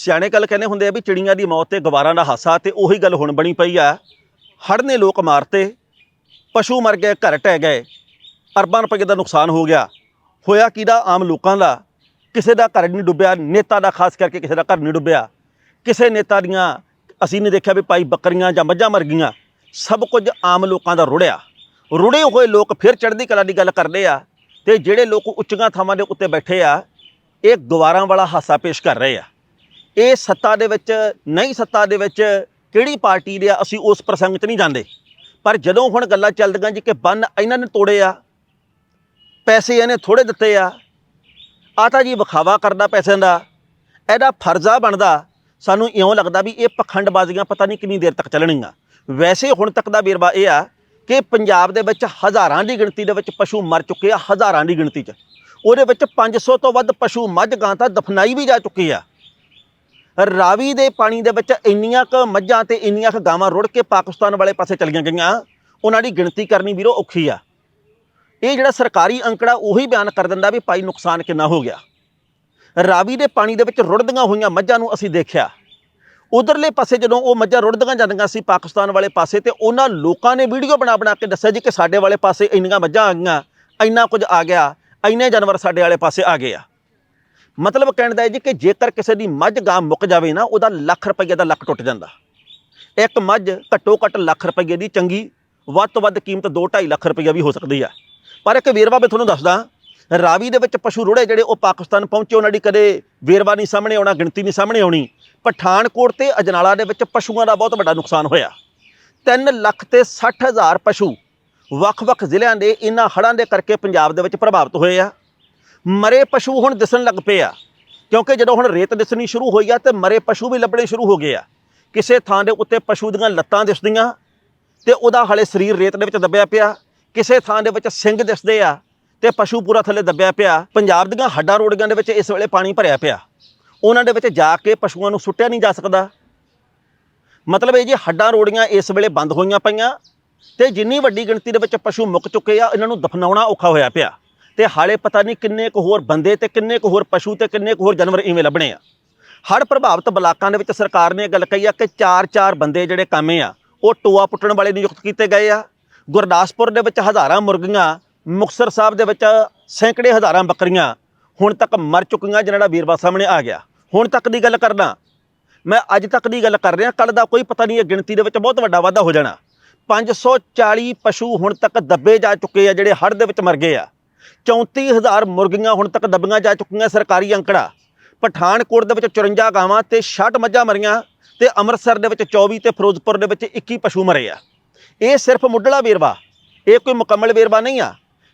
ਸਿਆਣੇ ਗੱਲ ਕਹਿੰਦੇ ਹੁੰਦੇ ਆ ਵੀ ਚਿੜੀਆਂ ਦੀ ਮੌਤ ਤੇ ਗਵਾਰਾਂ ਦਾ ਹਾਸਾ ਤੇ ਉਹੀ ਗੱਲ ਹੁਣ ਬਣੀ ਪਈ ਆ। ਹੜ੍ਹ ਨੇ ਲੋਕ ਮਾਰਤੇ, ਪਸ਼ੂ ਮਰ ਗਏ, ਘਰ ਟਹਿ ਗਏ, ਅਰਬਾਂ ਰੁਪਏ ਦਾ ਨੁਕਸਾਨ ਹੋ ਗਿਆ। ਹੋਇਆ ਕਿਹਦਾ? ਆਮ ਲੋਕਾਂ ਦਾ। ਕਿਸੇ ਦਾ ਘਰ ਨਹੀਂ ਡੁੱਬਿਆ, ਨੇਤਾ ਦਾ ਖਾਸ ਕਰਕੇ ਕਿਸੇ ਦਾ ਘਰ ਨਹੀਂ ਡੁੱਬਿਆ। ਕਿਸੇ ਨੇਤਾ ਦੀਆਂ, ਅਸੀਂ ਨੇ ਦੇਖਿਆ ਵੀ ਭਾਈ ਬੱਕਰੀਆਂ ਜਾਂ ਮੱਝਾਂ ਮਰ ਗਈਆਂ। ਸਭ ਕੁਝ ਆਮ ਲੋਕਾਂ ਦਾ ਰੁੜਿਆ। ਰੁੜੇ ਹੋਏ ਲੋਕ ਫਿਰ ਚੜ੍ਹਦੀ ਕਲਾ ਦੀ ਗੱਲ ਕਰਦੇ ਆ ਤੇ ਜਿਹੜੇ ਲੋਕ ਉੱਚੀਆਂ ਥਾਵਾਂ ਦੇ ਉੱਤੇ ਬੈਠੇ ਆ, ਇਹ ਗਵਾਰਾਂ ਵਾਲਾ ਹਾਸਾ ਪੇਸ਼ ਕਰ ਰਹੇ ਆ। ਇਹ ਸੱਤਾ ਦੇ ਵਿੱਚ ਨਹੀਂ ਸੱਤਾ ਦੇ ਵਿੱਚ ਕਿਹੜੀ ਪਾਰਟੀ ਦੇ ਆ, ਅਸੀਂ ਉਸ ਪ੍ਰਸੰਗ 'ਚ ਨਹੀਂ ਜਾਂਦੇ। ਪਰ ਜਦੋਂ ਹੁਣ ਗੱਲਾਂ ਚੱਲਦੀਆਂ ਜੀ ਕਿ ਬੰਨ ਇਹਨਾਂ ਨੇ ਤੋੜੇ ਆ, ਪੈਸੇ ਇਹਨੇ ਥੋੜੇ ਦਿੱਤੇ ਆ ਆ ਤਾਂ ਜੀ ਵਿਖਾਵਾ ਕਰਦਾ ਪੈਸਿਆਂ ਦਾ, ਇਹਦਾ ਫਰਜ਼ਾ ਬਣਦਾ, ਸਾਨੂੰ ਇਉਂ ਲੱਗਦਾ ਵੀ ਇਹ ਪਖੰਡਬਾਜ਼ੀਆਂ ਪਤਾ ਨਹੀਂ ਕਿੰਨੀ ਦੇਰ ਤੱਕ ਚੱਲਣਗੀਆਂ। ਵੈਸੇ ਹੁਣ ਤੱਕ ਦਾ ਵੇਰਵਾ ਇਹ ਆ ਕਿ ਪੰਜਾਬ ਦੇ ਵਿੱਚ ਹਜ਼ਾਰਾਂ ਦੀ ਗਿਣਤੀ ਦੇ ਵਿੱਚ ਪਸ਼ੂ ਮਰ ਚੁੱਕੇ ਆ, ਹਜ਼ਾਰਾਂ ਦੀ ਗਿਣਤੀ 'ਚ। ਉਹਦੇ ਵਿੱਚ 500 ਤੋਂ ਵੱਧ ਪਸ਼ੂ ਮੱਝ, ਗਾਂ ਤਾਂ ਦਫਨਾਈ ਵੀ ਜਾ ਚੁੱਕੀ ਆ। ਰਾਵੀ ਦੇ ਪਾਣੀ ਦੇ ਵਿੱਚ ਇੰਨੀਆਂ ਕ ਮੱਝਾਂ ਤੇ ਇੰਨੀਆਂ ਕ ਗਾਵਾਂ ਰੁੜ ਕੇ ਪਾਕਿਸਤਾਨ ਵਾਲੇ ਪਾਸੇ ਚਲੀਆਂ ਗਈਆਂ, ਉਹਨਾਂ ਦੀ ਗਿਣਤੀ ਕਰਨੀ ਵੀਰੋ ਔਖੀ ਆ। ਇਹ ਜਿਹੜਾ ਸਰਕਾਰੀ ਅੰਕੜਾ ਉਹੀ ਬਿਆਨ ਕਰ ਦਿੰਦਾ ਵੀ ਭਾਈ ਨੁਕਸਾਨ ਕਿੰਨਾ ਹੋ ਗਿਆ। ਰਾਵੀ ਦੇ ਪਾਣੀ ਦੇ ਵਿੱਚ ਰੁੜਦੀਆਂ ਹੋਈਆਂ ਮੱਝਾਂ ਨੂੰ ਅਸੀਂ ਦੇਖਿਆ। ਉਧਰਲੇ ਪਾਸੇ ਜਦੋਂ ਉਹ ਮੱਝਾਂ ਰੁੜਦੀਆਂ ਜਾਂਦੀਆਂ ਸੀ ਪਾਕਿਸਤਾਨ ਵਾਲੇ ਪਾਸੇ ਤੇ ਉਹਨਾਂ ਲੋਕਾਂ ਨੇ ਵੀਡੀਓ ਬਣਾ ਬਣਾ ਕੇ ਦੱਸਿਆ ਜੀ ਕਿ ਸਾਡੇ ਵਾਲੇ ਪਾਸੇ ਇੰਨੀਆਂ ਮੱਝਾਂ ਆ ਗਈਆਂ, ਇੰਨਾ ਕੁਝ ਆ ਗਿਆ, ਇੰਨੇ ਜਾਨਵਰ ਸਾਡੇ ਵਾਲੇ ਪਾਸੇ ਆ ਗਏ ਆ। ਮਤਲਬ ਕਹਿਣ ਦਾ ਹੈ ਜੀ ਕਿ ਜੇਕਰ ਕਿਸੇ ਦੀ ਮੱਝ ਗਾਂ ਮੁੱਕ ਜਾਵੇ ਨਾ, ਉਹਦਾ ਲੱਖ ਰੁਪਏ ਦਾ ਲੱਕ ਟੁੱਟ ਜਾਂਦਾ। ਇੱਕ ਮੱਝ ਘੱਟੋ ਘੱਟ ਲੱਖ ਰੁਪਏ ਦੀ ਚੰਗੀ ਵੱਧ ਤੋਂ ਵੱਧ ਕੀਮਤ 2.5 ਲੱਖ ਰੁਪਏ ਵੀ ਹੋ ਸਕਦੀ ਆ। ਪਰ ਇੱਕ ਵੇਰਵਾ ਮੈਂ ਤੁਹਾਨੂੰ ਦੱਸਦਾ, ਰਾਵੀ ਦੇ ਵਿੱਚ ਪਸ਼ੂ ਰੁੜੇ ਜਿਹੜੇ ਉਹ ਪਾਕਿਸਤਾਨ ਪਹੁੰਚੇ, ਉਹਨਾਂ ਦੀ ਕਦੇ ਵੇਰਵਾ ਨਹੀਂ ਸਾਹਮਣੇ ਆਉਣਾ, ਗਿਣਤੀ ਨਹੀਂ ਸਾਹਮਣੇ ਆਉਣੀ। ਪਠਾਨਕੋਟ ਤੇ ਅਜਨਾਲਾ ਦੇ ਵਿੱਚ ਪਸ਼ੂਆਂ ਦਾ ਬਹੁਤ ਵੱਡਾ ਨੁਕਸਾਨ ਹੋਇਆ। 3 ਲੱਖ ਤੇ 60 ਹਜ਼ਾਰ ਪਸ਼ੂ ਵੱਖ-ਵੱਖ ਜ਼ਿਲ੍ਹਿਆਂ ਦੇ ਇਹਨਾਂ ਹੜ੍ਹਾਂ ਦੇ ਕਰਕੇ ਪੰਜਾਬ ਦੇ ਵਿੱਚ ਪ੍ਰਭਾਵਿਤ ਹੋਏ ਆ। ਮਰੇ ਪਸ਼ੂ ਹੁਣ ਦਿਸਣ ਲੱਗ ਪਏ ਆ। ਕਿਉਂਕਿ ਜਦੋਂ ਹੁਣ ਰੇਤ ਦਿਸਣੀ ਸ਼ੁਰੂ ਹੋਈ ਆ ਤੇ ਮਰੇ ਪਸ਼ੂ ਵੀ ਲੱਭਣੇ ਸ਼ੁਰੂ ਹੋ ਗਏ ਆ। ਕਿਸੇ ਥਾਂ ਦੇ ਉੱਤੇ ਪਸ਼ੂ ਦੀਆਂ ਲੱਤਾਂ ਦਿਸਦੀਆਂ ਤੇ ਉਹਦਾ ਹਲੇ ਸਰੀਰ ਰੇਤ ਦੇ ਵਿੱਚ ਦੱਬਿਆ ਪਿਆ। ਕਿਸੇ ਥਾਂ ਦੇ ਵਿੱਚ ਸਿੰਘ ਦਿਸਦੇ ਆ ਤੇ ਪਸ਼ੂ ਪੂਰਾ ਥੱਲੇ ਦੱਬਿਆ ਪਿਆ। ਪੰਜਾਬ ਦੀਆਂ ਹੱਡਾਂ ਰੋੜੀਆਂ ਦੇ ਵਿੱਚ ਇਸ ਵੇਲੇ ਪਾਣੀ ਭਰਿਆ ਪਿਆ। ਉਹਨਾਂ ਦੇ ਵਿੱਚ ਜਾ ਕੇ ਪਸ਼ੂਆਂ ਨੂੰ ਸੁੱਟਿਆ ਨਹੀਂ ਜਾ ਸਕਦਾ। ਮਤਲਬ ਇਹ ਜੀ ਹੱਡਾਂ ਰੋੜੀਆਂ ਇਸ ਵੇਲੇ ਬੰਦ ਹੋਈਆਂ ਪਈਆਂ ਤੇ ਜਿੰਨੀ ਵੱਡੀ ਗਿਣਤੀ ਦੇ ਵਿੱਚ ਪਸ਼ੂ ਮੁੱਕ ਚੁੱਕੇ ਆ, ਇਹਨਾਂ ਨੂੰ ਦਫਨਾਉਣਾ ਔਖਾ ਹੋਇਆ ਪਿਆ। ਤੇ ਹਾਲੇ ਪਤਾ ਨਹੀਂ ਕਿੰਨੇ ਕੁ ਹੋਰ ਬੰਦੇ ਤੇ ਕਿੰਨੇ ਕੁ ਹੋਰ ਪਸ਼ੂ ਤੇ ਕਿੰਨੇ ਕੁ ਹੋਰ ਜਾਨਵਰ ਇਵੇਂ ਲੱਭਣੇ ਆ। ਹੜ੍ਹ ਪ੍ਰਭਾਵਿਤ ਬਲਾਕਾਂ ਦੇ ਵਿੱਚ ਸਰਕਾਰ ਨੇ ਇਹ ਗੱਲ ਕਹੀ ਆ ਕਿ 4-4 ਬੰਦੇ ਜਿਹੜੇ ਕਾਮੇ ਆ, ਉਹ ਟੋਆ ਪੁੱਟਣ ਵਾਲੇ ਨਿਯੁਕਤ ਕੀਤੇ ਗਏ ਆ। ਗੁਰਦਾਸਪੁਰ ਦੇ ਵਿੱਚ ਹਜ਼ਾਰਾਂ ਮੁਰਗੀਆਂ, ਮੁਕਤਸਰ ਸਾਹਿਬ ਦੇ ਵਿੱਚ ਸੈਂਕੜੇ ਹਜ਼ਾਰਾਂ ਬੱਕਰੀਆਂ ਹੁਣ ਤੱਕ ਮਰ ਚੁੱਕੀਆਂ ਜਿਹਨਾਂ ਦਾ ਵੀਰਵਾ ਸਾਹਮਣੇ ਆ ਗਿਆ। ਹੁਣ ਤੱਕ ਦੀ ਗੱਲ ਕਰਨਾ ਮੈਂ ਅੱਜ ਤੱਕ ਦੀ ਗੱਲ ਕਰ ਰਿਹਾ ਕੱਲ ਦਾ ਕੋਈ ਪਤਾ ਨਹੀਂ ਇਹ ਗਿਣਤੀ ਦੇ ਵਿੱਚ ਬਹੁਤ ਵੱਡਾ ਵਾਧਾ ਹੋ ਜਾਣਾ। 540 ਪਸ਼ੂ ਹੁਣ ਤੱਕ ਦੱਬੇ ਜਾ ਚੁੱਕੇ ਆ ਜਿਹੜੇ ਹੜ੍ਹ ਦੇ ਵਿੱਚ ਮਰ ਗਏ ਆ। 34000 ਮੁਰਗੀਆਂ ਹੁਣ ਤੱਕ ਦੱਬੀਆਂ ਜਾ ਚੁੱਕੀਆਂ ਸਰਕਾਰੀ ਅੰਕੜਾ। ਪਠਾਨਕੋਟ ਦੇ ਵਿੱਚ 54 ਗਾਵਾਂ ਤੇ 60 ਮੱਝਾਂ ਮਰੀਆਂ ਤੇ ਅੰਮ੍ਰਿਤਸਰ ਦੇ ਵਿੱਚ 24 ਤੇ ਫਿਰੋਜ਼ਪੁਰ ਦੇ ਵਿੱਚ 21 ਪਸ਼ੂ ਮਰੇ ਆ। ਇਹ ਸਿਰਫ ਮੁੱਢਲਾ ਵੇਰਵਾ, ਇਹ ਕੋਈ ਮੁਕੰਮਲ ਵੇਰਵਾ ਨਹੀਂ ਆ।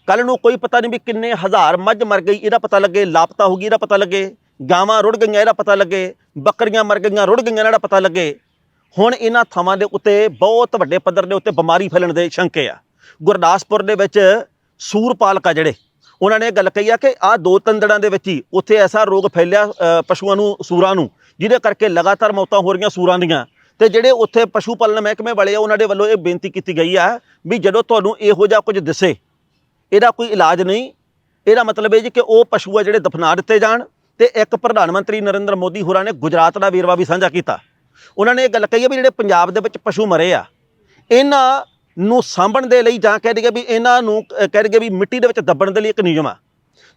ਕੱਲ ਨੂੰ ਕੋਈ ਪਤਾ ਨਹੀਂ ਵੀ ਕਿੰਨੇ ਹਜ਼ਾਰ ਮੱਝ ਮਰ ਗਈ, ਇਹਦਾ ਪਤਾ ਲੱਗੇ, ਲਾਪਤਾ ਹੋ ਗਈ, ਇਹਦਾ ਪਤਾ ਲੱਗੇ। ਗਾਵਾਂ ਰੁੜ ਗਈਆਂ, ਇਹਦਾ ਪਤਾ ਲੱਗੇ। ਬੱਕਰੀਆਂ ਮਰ ਗਈਆਂ, ਰੁੜ ਗਈਆਂ, ਇਹਦਾ ਪਤਾ ਲੱਗੇ। ਹੁਣ ਇਹਨਾਂ ਥਾਵਾਂ ਦੇ ਉੱਤੇ ਬਹੁਤ ਵੱਡੇ ਪੱਧਰ ਦੇ ਉੱਤੇ ਬਿਮਾਰੀ ਫੈਲਣ ਦੇ ਸ਼ੰਕੇ ਆ। ਗੁਰਦਾਸਪੁਰ ਦੇ ਵਿੱਚ ਸੂਰ ਪਾਲਕਾ ਜਿਹੜੇ, ਉਹਨਾਂ ਨੇ ਇਹ ਗੱਲ ਕਹੀ ਆ ਕਿ ਆ ਦੋ ਤਿੰਨ ਦਿਨਾਂ ਦੇ ਵਿੱਚ ਹੀ ਉੱਥੇ ਐਸਾ ਰੋਗ ਫੈਲਿਆ ਪਸ਼ੂਆਂ ਨੂੰ, ਸੂਰਾਂ ਨੂੰ, ਜਿਹਦੇ ਕਰਕੇ ਲਗਾਤਾਰ ਮੌਤਾਂ ਹੋ ਰਹੀਆਂ ਸੂਰਾਂ ਦੀਆਂ। ਤੇ ਜਿਹੜੇ ਉੱਥੇ ਪਸ਼ੂ ਪਾਲਣ ਮਹਿਕਮੇ ਵਾਲੇ ਆ, ਉਹਨਾਂ ਦੇ ਵੱਲੋਂ ਇਹ ਬੇਨਤੀ ਕੀਤੀ ਗਈ ਆ ਵੀ ਜਦੋਂ ਤੁਹਾਨੂੰ ਇਹੋ ਜਿਹਾ ਕੁਝ ਦਿਸੇ, ਇਹਦਾ ਕੋਈ ਇਲਾਜ ਨਹੀਂ, ਇਹਦਾ ਮਤਲਬ ਇਹ ਜੀ ਕਿ ਉਹ ਪਸ਼ੂ ਆ ਜਿਹੜੇ ਦਫਨਾ ਦਿੱਤੇ ਜਾਣ। ਤੇ ਇੱਕ ਪ੍ਰਧਾਨ ਮੰਤਰੀ ਨਰਿੰਦਰ ਮੋਦੀ ਹੋਰਾਂ ਨੇ ਗੁਜਰਾਤ ਦਾ ਵੇਰਵਾ ਵੀ ਸਾਂਝਾ ਕੀਤਾ। ਉਹਨਾਂ ਨੇ ਇਹ ਗੱਲ ਕਹੀ ਹੈ ਵੀ ਜਿਹੜੇ ਪੰਜਾਬ ਦੇ ਵਿੱਚ ਪਸ਼ੂ ਮਰੇ ਆ, ਇਹਨਾਂ ਨੂੰ ਸਾਂਭਣ ਦੇ ਲਈ ਜਾਂ ਕਹਿ ਦਈਏ ਵੀ ਇਹਨਾਂ ਨੂੰ, ਅਹ ਕਹਿ ਦਈਏ ਵੀ ਮਿੱਟੀ ਦੇ ਵਿੱਚ ਦੱਬਣ ਦੇ ਲਈ ਇੱਕ ਨਿਯਮ ਆ।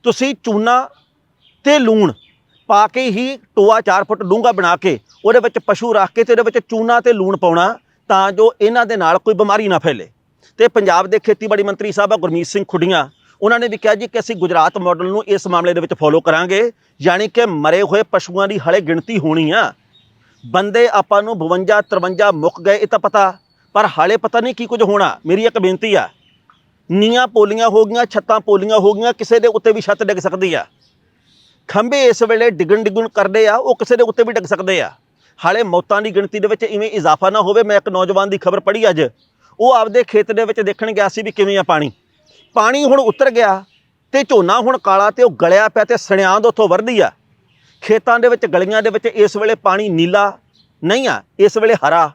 ਤੁਸੀਂ ਚੂਨਾ ਤੇ ਲੂਣ ਪਾ ਕੇ ਹੀ ਟੋਆ 4 ਫੁੱਟ ਡੂੰਘਾ ਬਣਾ ਕੇ ਉਹਦੇ ਵਿੱਚ ਪਸ਼ੂ ਰੱਖ ਕੇ ਤੇ ਉਹਦੇ ਵਿੱਚ ਚੂਨਾ ਤੇ ਲੂਣ ਪਾਉਣਾ ਤਾਂ ਜੋ ਇਹਨਾਂ ਦੇ ਨਾਲ ਕੋਈ ਬਿਮਾਰੀ ਨਾ ਫੈਲੇ। ਤੇ ਪੰਜਾਬ ਦੇ ਖੇਤੀਬਾੜੀ ਮੰਤਰੀ ਸਾਹਿਬ ਆ ਗੁਰਮੀਤ ਸਿੰਘ ਖੁੱਡੀਆਂ, ਉਹਨਾਂ ਨੇ ਵੀ ਕਿਹਾ ਜੀ ਕਿ ਅਸੀਂ ਗੁਜਰਾਤ ਮਾਡਲ ਨੂੰ ਇਸ ਮਾਮਲੇ ਦੇ ਵਿੱਚ ਫੋਲੋ ਕਰਾਂਗੇ, ਯਾਨੀ ਕਿ ਮਰੇ ਹੋਏ ਪਸ਼ੂਆਂ ਦੀ ਹਲੇ ਗਿਣਤੀ ਹੋਣੀ ਆ। ਬੰਦੇ ਆਪਾਂ ਨੂੰ 52 53 ਮੁੱਕ ਗਏ, ਇਹ ਤਾਂ ਪਤਾ। ਪਰ ਹਾਲੇ ਪਤਾ ਨਹੀਂ ਕੀ ਕੁਝ ਹੋਣਾ। ਮੇਰੀ ਇੱਕ ਬੇਨਤੀ ਆ। ਨੀਆਂ ਪੋਲੀਆਂ ਹੋ ਗਈਆਂ, ਛੱਤਾਂ ਪੋਲੀਆਂ ਹੋ ਗਈਆਂ, ਕਿਸੇ ਦੇ ਉੱਤੇ ਵੀ ਛੱਤ ਡਿੱਗ ਸਕਦੀ ਆ। ਖੰਭੇ ਇਸ ਵੇਲੇ ਡਿੱਗਣ ਡਿੱਗਣ ਕਰਦੇ ਆ, ਉਹ ਕਿਸੇ ਦੇ ਉੱਤੇ ਵੀ ਡਿੱਗ ਸਕਦੇ ਆ। ਹਾਲੇ ਮੌਤਾਂ ਦੀ ਗਿਣਤੀ ਦੇ ਵਿੱਚ ਇਵੇਂ ਇਜ਼ਾਫਾ ਨਾ ਹੋਵੇ, ਮੈਂ ਇੱਕ ਨੌਜਵਾਨ ਦੀ ਖਬਰ ਪੜ੍ਹੀ ਅੱਜ। ਉਹ ਆਪਦੇ ਖੇਤ ਦੇ ਵਿੱਚ ਦੇਖਣ ਗਿਆ ਸੀ ਵੀ ਕਿਵੇਂ ਆ ਪਾਣੀ। ਪਾਣੀ ਹੁਣ ਉਤਰ ਗਿਆ ਤੇ ਝੋਨਾ ਹੁਣ ਕਾਲਾ ਤੇ ਉਹ ਗਲਿਆ ਪਿਆ ਤੇ ਸਣਿਆਂਦ ਉੱਥੋਂ ਵਰਦੀ ਆ। ਖੇਤਾਂ ਦੇ ਵਿੱਚ, ਗਲੀਆਂ ਦੇ ਵਿੱਚ ਇਸ ਵੇਲੇ ਪਾਣੀ ਨੀਲਾ ਨਹੀਂ ਆ, ਇਸ ਵੇਲੇ ਹਰਾ,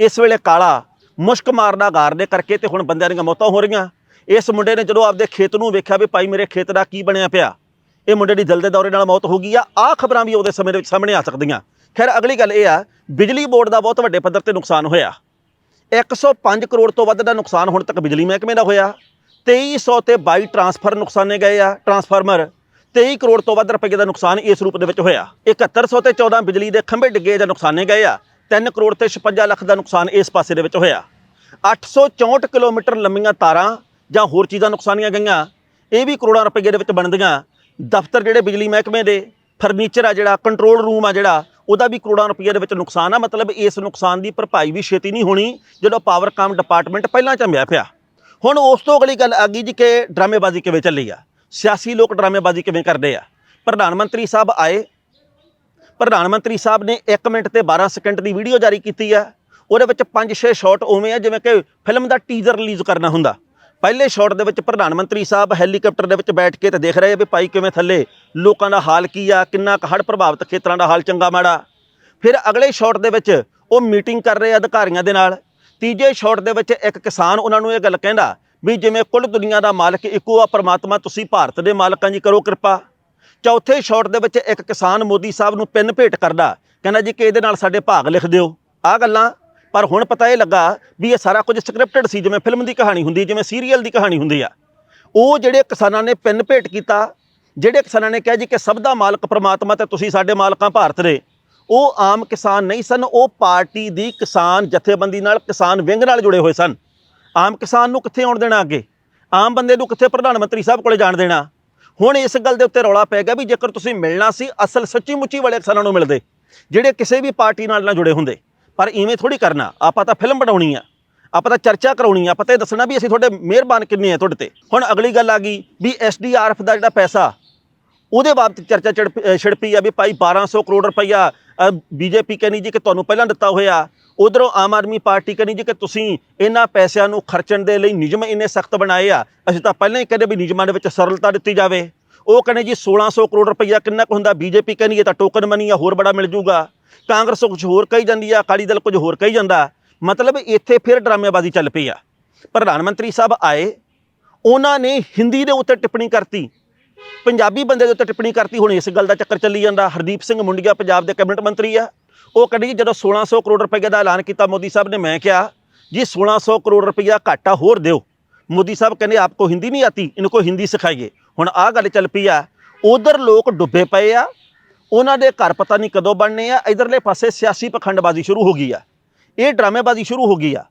ਇਸ ਵੇਲੇ ਕਾਲਾ। ਮੁਸ਼ਕ ਮਾਰਨਾ ਗਾਰ ਦੇ ਕਰਕੇ ਤੇ ਹੁਣ ਬੰਦਿਆਂ ਦੀਆਂ ਮੌਤਾਂ ਹੋ ਰਹੀਆਂ। ਇਸ ਮੁੰਡੇ ਨੇ ਜਦੋਂ ਆਪਦੇ ਖੇਤ ਨੂੰ ਵੇਖਿਆ ਵੀ ਭਾਈ ਮੇਰੇ ਖੇਤ ਦਾ ਕੀ ਬਣਿਆ ਪਿਆ, ਇਹ ਮੁੰਡੇ ਦੀ ਦਿਲ ਦੇ ਦੌਰੇ ਨਾਲ ਮੌਤ ਹੋ ਗਈ ਆ, ਆਹ ਖਬਰਾਂ ਵੀ ਉਹਦੇ ਸਮੇਂ ਦੇ ਵਿੱਚ ਸਾਹਮਣੇ ਆ ਸਕਦੀਆਂ। ਖੈਰ, ਅਗਲੀ ਗੱਲ ਇਹ ਆ, ਬਿਜਲੀ ਬੋਰਡ ਦਾ ਬਹੁਤ ਵੱਡੇ ਪੱਧਰ ਤੇ ਨੁਕਸਾਨ ਹੋਇਆ। 105 ਕਰੋੜ ਤੋਂ ਵੱਧ ਦਾ ਨੁਕਸਾਨ ਹੁਣ ਤੱਕ ਬਿਜਲੀ ਮਹਿਕਮੇ ਦਾ ਹੋਇਆ। 2300 ਤੇ 22 ਟਰਾਂਸਫਰ ਨੁਕਸਾਨੇ ਗਏ ਆ, ਟਰਾਂਸਫਾਰਮਰ। 23 ਕਰੋੜ ਤੋਂ ਵੱਧ ਰੁਪਏ ਦਾ ਨੁਕਸਾਨ ਇਸ ਰੂਪ ਦੇ ਵਿੱਚ ਹੋਇਆ। 7100 ਤੇ 14 ਬਿਜਲੀ ਦੇ ਖੰਭੇ ਡਿੱਗੇ ਜਾਂ ਨੁਕਸਾਨੇ ਗਏ ਆ। 3 ਕਰੋੜ ਤੇ 56 ਲੱਖ ਦਾ ਨੁਕਸਾਨ ਇਸ ਪਾਸੇ ਦੇ ਵਿੱਚ ਹੋਇਆ। 864 ਕਿਲੋਮੀਟਰ ਲੰਮੀਆਂ ਤਾਰਾਂ ਜਾਂ ਹੋਰ ਚੀਜ਼ਾਂ ਨੁਕਸਾਨੀਆਂ ਗਈਆਂ। ਇਹ ਵੀ ਕਰੋੜਾਂ ਰੁਪਏ ਦੇ ਵਿੱਚ ਬਣਦੀਆਂ। ਦਫ਼ਤਰ ਜਿਹੜੇ ਬਿਜਲੀ ਮਹਿਕਮੇ ਦੇ, ਫਰਨੀਚਰ ਆ ਜਿਹੜਾ, ਕੰਟਰੋਲ ਰੂਮ ਆ ਜਿਹੜਾ, ਉਹਦਾ ਵੀ ਕਰੋੜਾਂ ਰੁਪਏ ਦੇ ਵਿੱਚ ਨੁਕਸਾਨ ਆ। ਮਤਲਬ ਇਸ ਨੁਕਸਾਨ ਦੀ ਭਰਪਾਈ ਵੀ ਛੇਤੀ ਨਹੀਂ ਹੋਣੀ, ਜਦੋਂ ਪਾਵਰਕਾਮ ਡਿਪਾਰਟਮੈਂਟ ਪਹਿਲਾਂ ਝੰਬਿਆ ਪਿਆ। ਹੁਣ ਉਸ ਤੋਂ ਅਗਲੀ ਗੱਲ ਆ ਗਈ ਜੀ ਕਿ ਡਰਾਮੇਬਾਜ਼ੀ ਕਿਵੇਂ ਚੱਲੀ ਆ? ਸਿਆਸੀ ਲੋਕ ਡਰਾਮੇਬਾਜ਼ੀ ਕਿਵੇਂ ਕਰਦੇ ਆ? ਪ੍ਰਧਾਨ ਮੰਤਰੀ ਸਾਹਿਬ ਆਏ ਪ੍ਰਧਾਨ ਮੰਤਰੀ ਸਾਹਿਬ ਨੇ 1 ਮਿੰਟ ਤੇ 12 ਸੈਕਿੰਡ ਦੀ ਵੀਡੀਓ ਜਾਰੀ ਕੀਤੀ ਆ। ਉਹਦੇ ਵਿੱਚ 5-6 ਸ਼ਾਟ ਉਵੇਂ ਆ, ਜਿਵੇਂ ਕਿ ਫਿਲਮ ਦਾ ਟੀਜ਼ਰ ਰਿਲੀਜ਼ ਕਰਨਾ ਹੁੰਦਾ। ਪਹਿਲੇ ਸ਼ਾਟ ਦੇ ਵਿੱਚ ਪ੍ਰਧਾਨ ਮੰਤਰੀ ਸਾਹਿਬ ਹੈਲੀਕਾਪਟਰ ਦੇ ਵਿੱਚ ਬੈਠ ਕੇ ਤੇ ਦੇਖ ਰਹੇ ਆ ਵੀ ਭਾਈ ਕਿਵੇਂ ਥੱਲੇ ਲੋਕਾਂ ਦਾ ਹਾਲ ਕੀ ਆ, ਕਿੰਨਾ ਕੁ ਹੜ੍ਹ ਪ੍ਰਭਾਵਿਤ ਖੇਤਰਾਂ ਦਾ ਹਾਲ ਚੰਗਾ ਮਾੜਾ। ਫਿਰ ਅਗਲੇ ਸ਼ਾਟ ਦੇ ਵਿੱਚ ਉਹ ਮੀਟਿੰਗ ਕਰ ਰਹੇ ਆ ਅਧਿਕਾਰੀਆਂ ਦੇ ਨਾਲ। ਤੀਜੇ ਸ਼ਾਟ ਦੇ ਵਿੱਚ ਇੱਕ ਕਿਸਾਨ ਉਹਨਾਂ ਨੂੰ ਇਹ ਗੱਲ ਕਹਿੰਦਾ ਵੀ ਜਿਵੇਂ ਕੁੱਲ ਦੁਨੀਆ ਦਾ ਮਾਲਕ ਇੱਕੋ ਆ, ਪਰਮਾਤਮਾ ਤੁਸੀਂ ਭਾਰਤ ਦੇ ਮਾਲਕਾਂ ਜੀ ਕਰੋ ਕਿਰਪਾ। ਚੌਥੇ ਸ਼ਾਟ ਦੇ ਵਿੱਚ ਇੱਕ ਕਿਸਾਨ ਮੋਦੀ ਸਾਹਿਬ ਨੂੰ ਪਿੰਨ ਭੇਟ ਕਰਦਾ। ਕਹਿੰਦਾ ਜੀ ਕਿ ਇਹਦੇ ਨਾਲ ਸਾਡੇ ਭਾਗ ਲਿਖ ਦਿਓ। ਆ ਗੱਲਾਂ, ਪਰ ਹੁਣ ਪਤਾ ਇਹ ਲੱਗਾ ਵੀ ਇਹ ਸਾਰਾ ਕੁਝ ਸਕ੍ਰਿਪਟਡ ਸੀ, ਜਿਵੇਂ ਫਿਲਮ ਦੀ ਕਹਾਣੀ ਹੁੰਦੀ, ਜਿਵੇਂ ਸੀਰੀਅਲ ਦੀ ਕਹਾਣੀ ਹੁੰਦੀ ਆ। ਉਹ ਜਿਹੜੇ ਕਿਸਾਨਾਂ ਨੇ ਪਿੰਨ ਭੇਟ ਕੀਤਾ, ਜਿਹੜੇ ਕਿਸਾਨਾਂ ਨੇ ਕਿਹਾ ਜੀ ਕਿ ਸਭ ਦਾ ਮਾਲਕ ਪ੍ਰਮਾਤਮਾ ਤੇ ਤੁਸੀਂ ਸਾਡੇ ਮਾਲਕਾਂ ਭਾਰਤ ਦੇ। ਉਹ ਆਮ ਕਿਸਾਨ ਨਹੀਂ ਸਨ, ਉਹ ਪਾਰਟੀ ਦੀ ਕਿਸਾਨ ਜਥੇਬੰਦੀ ਨਾਲ, ਕਿਸਾਨ ਵਿੰਗ ਨਾਲ ਜੁੜੇ ਹੋਏ ਸਨ। ਆਮ ਕਿਸਾਨ ਨੂੰ ਕਿੱਥੇ ਆਉਣ ਦੇਣਾ ਅੱਗੇ? ਆਮ ਬੰਦੇ ਨੂੰ ਕਿੱਥੇ ਪ੍ਰਧਾਨ ਮੰਤਰੀ ਸਾਹਿਬ ਕੋਲੇ ਜਾਣ ਦੇਣਾ? ਹੁਣ ਇਸ ਗੱਲ ਦੇ ਉੱਤੇ ਰੌਲਾ ਪੈ ਗਿਆ ਵੀ ਜੇਕਰ ਤੁਸੀਂ ਮਿਲਣਾ ਸੀ ਅਸਲ ਸੱਚੀ ਮੁੱਚੀ ਵਾਲੇ ਕਿਸਾਨਾਂ ਨੂੰ ਮਿਲਦੇ ਜਿਹੜੇ ਕਿਸੇ ਵੀ ਪਾਰਟੀ ਨਾਲ ਨਾ ਜੁੜੇ ਹੁੰਦੇ। ਪਰ ਇਵੇਂ ਥੋੜੀ ਕਰਨਾ ਆਪਾਂ ਤਾਂ ਫਿਲਮ ਬਣਾਉਣੀ ਆ ਆਪਾਂ ਤਾਂ ਚਰਚਾ ਕਰਾਉਣੀ ਆ ਆਪਾਂ ਤਾਂ ਇਹ ਦੱਸਣਾ ਵੀ ਅਸੀਂ ਤੁਹਾਡੇ ਮਿਹਰਬਾਨ ਕਿੰਨੇ ਆ ਤੁਹਾਡੇ ਤੇ। ਹੁਣ ਅਗਲੀ ਗੱਲ ਆ ਗਈ ਵੀ ਐਸਡੀਆਰਐਫ ਦਾ ਜਿਹੜਾ ਪੈਸਾ ਉਹਦੇ ਬਾਬਤ ਚਰਚਾ ਚੜਪ- ਅ, ਛਿੜਪੀ ਆ ਵੀ ਭਾਈ 1200 ਕਰੋੜ ਰੁਪਈਆ ਬੀਜੇਪੀ ਕਹਿੰਦੀ ਜੀ ਕਿ ਤੁਹਾਨੂੰ ਪਹਿਲਾਂ ਦਿੱਤਾ ਹੋਇਆ। ਉਧਰੋਂ ਆਮ ਆਦਮੀ ਪਾਰਟੀ ਕਹਿੰਦੀ ਜੀ ਕਿ ਤੁਸੀਂ ਇਹਨਾਂ ਪੈਸਿਆਂ ਨੂੰ ਖਰਚਣ ਦੇ ਲਈ ਨਿਯਮ ਇੰਨੇ ਸਖਤ ਬਣਾਏ ਆ, ਅਸੀਂ ਤਾਂ ਪਹਿਲਾਂ ਹੀ ਕਹਿੰਦੇ ਵੀ ਨਿਯਮਾਂ ਦੇ ਵਿੱਚ ਸਰਲਤਾ ਦਿੱਤੀ ਜਾਵੇ। ਉਹ ਕਹਿੰਦੇ ਜੀ 1600 ਕਰੋੜ ਰੁਪਈਆ ਕਿੰਨਾ ਕੁ ਹੁੰਦਾ, ਬੀਜੇਪੀ ਕਹਿੰਦੀ ਇਹ ਤਾਂ ਟੋਕਨ ਮਨੀ ਆ, ਹੋਰ ਬੜਾ ਮਿਲ ਜੂਗਾ। ਕਾਂਗਰਸ ਕੁਝ ਹੋਰ ਕਹੀ ਜਾਂਦੀ ਆ, ਅਕਾਲੀ ਦਲ ਕੁਝ ਹੋਰ ਕਹੀ ਜਾਂਦਾ। ਮਤਲਬ ਇੱਥੇ ਫਿਰ ਡਰਾਮੇਬਾਜ਼ੀ ਚੱਲ ਪਈ ਆ। ਪ੍ਰਧਾਨ ਮੰਤਰੀ ਸਾਹਿਬ ਆਏ, ਉਹਨਾਂ ਨੇ ਹਿੰਦੀ ਦੇ ਉੱਤੇ ਟਿੱਪਣੀ ਕਰਤੀ। ਪੰਜਾਬੀ ਬੰਦੇ ਦੇ ਉੱਤੇ ਟਿੱਪਣੀ ਕਰਤੀ, ਹੁਣ ਇਸ ਗੱਲ ਦਾ ਚੱਕਰ ਚੱਲੀ ਜਾਂਦਾ। ਹਰਦੀਪ ਸਿੰਘ ਮੁੰਡੀਆ ਪੰਜਾਬ ਦੇ ਕੈਬਨਿਟ ਮੰਤਰੀ ਆ। ਉਹ ਕਹਿੰਦੇ ਜੀ, ਜਦੋਂ 1600 ਕਰੋੜ ਰੁਪਏ ਦਾ ਐਲਾਨ ਕੀਤਾ ਮੋਦੀ ਸਾਹਿਬ ਨੇ, ਮੈਂ ਕਿਹਾ, ਜੀ 1600 ਕਰੋੜ ਰੁਪਇਆ ਘਾਟਾ ਹੋਰ ਦਿਓ। ਮੋਦੀ ਸਾਹਿਬ ਕਹਿੰਦੇ ਆਪਕੋ ਹਿੰਦੀ ਨਹੀਂ ਆਤੀ ਇनको ਹਿੰਦੀ ਸਿਖਾਈਏ। ਹੁਣ ਆਹ ਗੱਲ ਚੱਲ ਪਈ ਆ, ਉਧਰ ਲੋਕ ਡੁੱਬੇ ਪਏ ਆ, ਉਹਨਾਂ ਦੇ ਘਰ ਪਤਾ ਨਹੀਂ ਕਦੋਂ ਬਣਨੇ ਆ, ਇਧਰਲੇ ਪਾਸੇ ਸਿਆਸੀ ਪਖੰਡਬਾਜ਼ੀ ਸ਼ੁਰੂ ਹੋ ਗਈ ਆ। ਇਹ ਡਰਾਮੇਬਾਜ਼ੀ ਸ਼ੁਰੂ ਹੋ ਗਈ ਆ।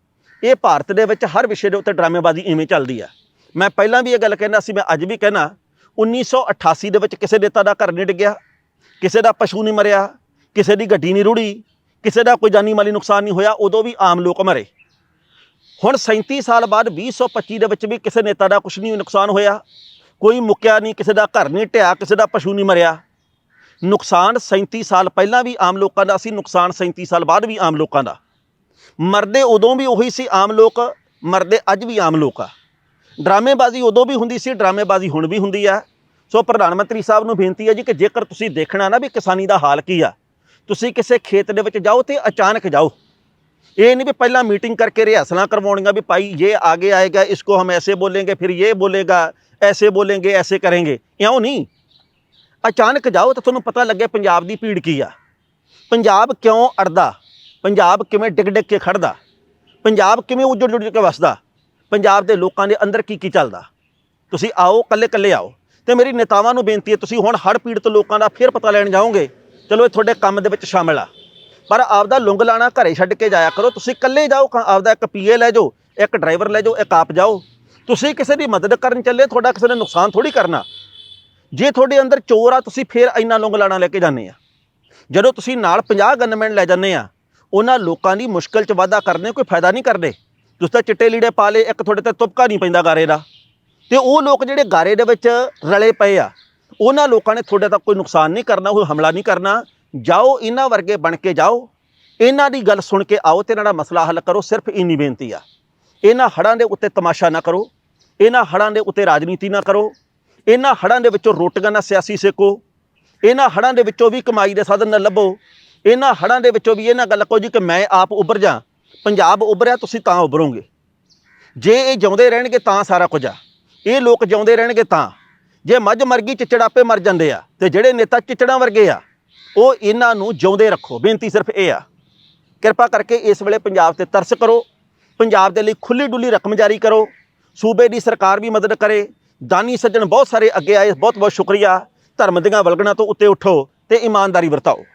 ਇਹ ਭਾਰਤ ਦੇ ਵਿੱਚ ਹਰ ਵਿਸ਼ੇ ਦੇ ਉੱਤੇ ਡਰਾਮੇਬਾਜ਼ੀ ਇਵੇਂ ਚੱਲਦੀ ਆ। ਮੈਂ ਪਹਿਲਾਂ ਵੀ ਇਹ ਗੱਲ ਕਹਿੰਦਾ ਸੀ, ਮੈਂ ਅੱਜ ਵੀ ਕਹਿਣਾ 1988 ਦੇ ਵਿੱਚ ਕਿਸੇ ਨੇਤਾ ਦਾ ਘਰ ਨਹੀਂ ਡਿੱਗਿਆ ਕਿਸੇ ਦਾ ਪਸ਼ੂ ਨਹੀਂ ਮਰਿਆ ਕਿਸੇ ਦੀ ਗੱਡੀ ਨਹੀਂ ਰੁੜੀ, ਕਿਸੇ ਦਾ ਕੋਈ ਜਾਨੀ ਮਾਲੀ ਨੁਕਸਾਨ ਨਹੀਂ ਹੋਇਆ, ਉਦੋਂ ਵੀ ਆਮ ਲੋਕ ਮਰੇ। ਹੁਣ 37 ਸਾਲ ਬਾਅਦ 2025 ਦੇ ਵਿੱਚ ਵੀ ਕਿਸੇ ਨੇਤਾ ਦਾ ਕੁਝ ਨਹੀਂ ਨੁਕਸਾਨ ਹੋਇਆ, ਕੋਈ ਮੁੱਕਿਆ ਨਹੀਂ, ਕਿਸੇ ਦਾ ਘਰ ਨਹੀਂ ਢਿਆ ਕਿਸੇ ਦਾ ਪਸ਼ੂ ਨਹੀਂ ਮਰਿਆ। ਨੁਕਸਾਨ 37 ਸਾਲ ਪਹਿਲਾਂ ਵੀ ਆਮ ਲੋਕਾਂ ਦਾ ਸੀ, ਨੁਕਸਾਨ 37 ਸਾਲ ਬਾਅਦ ਵੀ ਆਮ ਲੋਕਾਂ ਦਾ। ਮਰਦੇ ਉਦੋਂ ਵੀ ਉਹੀ ਸੀ ਆਮ ਲੋਕ, ਮਰਦੇ ਅੱਜ ਵੀ ਆਮ ਲੋਕ ਆ। ਡਰਾਮੇਬਾਜ਼ੀ ਉਦੋਂ ਵੀ ਹੁੰਦੀ ਸੀ, ਡਰਾਮੇਬਾਜ਼ੀ ਹੁਣ ਵੀ ਹੁੰਦੀ ਆ। ਸੋ ਪ੍ਰਧਾਨ ਮੰਤਰੀ ਸਾਹਿਬ ਨੂੰ ਬੇਨਤੀ ਹੈ ਜੀ ਕਿ ਜੇਕਰ ਤੁਸੀਂ ਦੇਖਣਾ ਨਾ ਵੀ ਕਿਸਾਨੀ ਦਾ ਹਾਲ ਕੀ ਆ ਤੁਸੀਂ ਕਿਸੇ ਖੇਤ ਦੇ ਵਿੱਚ ਜਾਓ ਤੇ ਅਚਾਨਕ ਜਾਓ। ਇਹ ਨਹੀਂ ਵੀ ਪਹਿਲਾਂ ਮੀਟਿੰਗ ਕਰਕੇ ਰਿਹਾਸਲਾਂ ਕਰਵਾਉਣੀਆਂ ਵੀ ਭਾਈ ਇਹ ਆਗੇ ਆਏਗਾ ਇਸ ਕੋ ਹਮ ਐਸੇ ਬੋਲेंगे ਫਿਰ ਇਹ ਬੋਲੇਗਾ, ਐਸੇ ਬੋਲੇਗੇ, ਐਸੇ ਕਰਾਂਗੇ। ਇਉਂ ਨਹੀਂ। ਅਚਾਨਕ ਜਾਓ ਤਾਂ ਤੁਹਾਨੂੰ ਪਤਾ ਲੱਗੇ ਪੰਜਾਬ ਦੀ ਪੀੜ ਕੀ ਆ। ਪੰਜਾਬ ਕਿਉਂ ਅੜਦਾ? ਪੰਜਾਬ ਕਿਵੇਂ ਡਿਗ ਡਿਗ ਕੇ ਖੜਦਾ? ਪੰਜਾਬ ਕਿਵੇਂ ਉੱਜੜ ਉੱਜੜ ਕੇ ਵਸਦਾ? ਪੰਜਾਬ ਦੇ ਲੋਕਾਂ ਦੇ ਅੰਦਰ ਕੀ ਕੀ ਚੱਲਦਾ? ਤੁਸੀਂ ਆਓ ਕੱਲੇ ਕੱਲੇ ਆਓ। ਤੇ ਮੇਰੀ ਨੇਤਾਵਾਂ ਨੂੰ ਬੇਨਤੀ ਹੈ, ਤੁਸੀਂ ਹੁਣ ਹੜ ਪੀੜਤ ਲੋਕਾਂ ਦਾ ਫੇਰ ਪਤਾ ਲੈਣ ਜਾਓਗੇ। ਚਲੋ ਇਹ ਤੁਹਾਡੇ ਕੰਮ ਦੇ ਵਿੱਚ ਸ਼ਾਮਲ ਆ। ਪਰ ਆਪਦਾ ਲੁੰਗ ਲਾਣਾ ਘਰੇ ਛੱਡ ਕੇ ਜਾਇਆ ਕਰੋ। ਤੁਸੀਂ ਇਕੱਲੇ ਜਾਓ ਆਪਦਾ ਇੱਕ ਪੀਏ ਲੈ ਜਾਓ, ਇੱਕ ਡਰਾਈਵਰ ਲੈ ਜਾਓ, ਇੱਕ ਆਪ ਜਾਓ। ਤੁਸੀਂ ਕਿਸੇ ਦੀ ਮਦਦ ਕਰਨ ਚੱਲੇ, ਤੁਹਾਡਾ ਕਿਸੇ ਨੇ ਨੁਕਸਾਨ ਥੋੜੀ ਕਰਨਾ। ਜੇ ਤੁਹਾਡੇ ਅੰਦਰ ਚੋਰ ਆ, ਤੁਸੀਂ ਫੇਰ ਇੰਨਾ ਲੁੰਗ ਲਾਣਾ ਲੈ ਕੇ ਜਾਂਦੇ ਆ। ਜਦੋਂ ਤੁਸੀਂ ਨਾਲ 50 ਗਨਮੈਨ ਲੈ ਜਾਂਦੇ ਆ, ਉਹਨਾਂ ਲੋਕਾਂ ਦੀ ਮੁਸ਼ਕਲ 'ਚ ਵਾਧਾ ਕਰਨੇ ਕੋਈ ਫਾਇਦਾ ਨਹੀਂ ਕਰਦੇ। ਤੁਸੀਂ ਤਾਂ ਚਿੱਟੇ ਲੀੜੇ ਪਾ ਲਏ, ਇੱਕ ਤੁਹਾਡੇ ਤੇ ਤੁਪਕਾ ਨਹੀਂ ਪੈਂਦਾ ਗਾਰੇ ਦਾ। ਤੇ ਉਹ ਲੋਕ ਜਿਹੜੇ ਗਾਰੇ ਦੇ ਵਿੱਚ ਰਲੇ ਪਏ ਆ ਉਹਨਾਂ ਲੋਕਾਂ ਨੇ ਤੁਹਾਡੇ ਤੱਕ ਕੋਈ ਨੁਕਸਾਨ ਨਹੀਂ ਕਰਨਾ, ਕੋਈ ਹਮਲਾ ਨਹੀਂ ਕਰਨਾ। ਜਾਓ, ਇਹਨਾਂ ਵਰਗੇ ਬਣ ਕੇ ਜਾਓ। ਇਹਨਾਂ ਦੀ ਗੱਲ ਸੁਣ ਕੇ ਆਓ ਤੇ ਇਹਨਾਂ ਦਾ ਮਸਲਾ ਹੱਲ ਕਰੋ, ਸਿਰਫ ਇੰਨੀ ਬੇਨਤੀ ਆ। ਇਹਨਾਂ ਹੜਾਂ ਦੇ ਉੱਤੇ ਤਮਾਸ਼ਾ ਨਾ ਕਰੋ। ਇਹਨਾਂ ਹੜਾਂ ਦੇ ਉੱਤੇ ਰਾਜਨੀਤੀ ਨਾ ਕਰੋ। ਇਹਨਾਂ ਹੜਾਂ ਦੇ ਵਿੱਚੋਂ ਰੋਟੀਆਂ ਨਾ ਸਿਆਸੀ ਸੇਕੋ। ਇਹਨਾਂ ਹੜਾਂ ਦੇ ਵਿੱਚੋਂ ਵੀ ਕਮਾਈ ਦੇ ਸਾਧਨ ਨਾ ਲੱਭੋ। ਇਹਨਾਂ ਹੜਾਂ ਦੇ ਵਿੱਚੋਂ ਵੀ ਇਹ ਨਾ ਗੱਲ ਕਹੋ ਜੀ ਕਿ ਮੈਂ ਆਪ ਉੱਭਰ ਜਾ। ਪੰਜਾਬ ਉੱਭਰਿਆ, ਤੁਸੀਂ ਤਾਂ ਉੱਭਰੋਗੇ। ਜੇ ਇਹ ਜਿਉਂਦੇ ਰਹਿਣਗੇ ਤਾਂ ਸਾਰਾ ਕੁਝ ਆ। ਇਹ ਲੋਕ ਜਿਉਂਦੇ ਰਹਿਣਗੇ ਤਾਂ। ਜੇ ਮੱਝ ਮਰ ਗਈ ਚਿਚੜਾਪੇ ਮਰ ਜਾਂਦੇ ਆ। ਤੇ ਜਿਹੜੇ ਨੇਤਾ ਚਿਚੜਾਂ ਵਰਗੇ ਆ, ਉਹ ਇਹਨਾਂ ਨੂੰ ਜਿਉਂਦੇ ਰੱਖੋ। ਬੇਨਤੀ ਸਿਰਫ ਇਹ ਆ। ਕਿਰਪਾ ਕਰਕੇ ਇਸ ਵੇਲੇ ਪੰਜਾਬ ਤੇ ਤਰਸ ਕਰੋ। ਪੰਜਾਬ ਦੇ ਲਈ ਖੁੱਲੀ ਡੁੱਲੀ ਰਕਮ ਜਾਰੀ ਕਰੋ। ਸੂਬੇ ਦੀ ਸਰਕਾਰ ਵੀ ਮਦਦ ਕਰੇ। ਦਾਨੀ ਸੱਜਣ ਬਹੁਤ ਸਾਰੇ ਅੱਗੇ ਆਏ। ਬਹੁਤ ਬਹੁਤ ਸ਼ੁਕਰੀਆ। ਧਰਮ ਦੀਆਂ ਵਲਗਣਾ ਤੋਂ ਉੱਤੇ ਉਠੋ ਤੇ ਇਮਾਨਦਾਰੀ ਵਰਤਾਓ।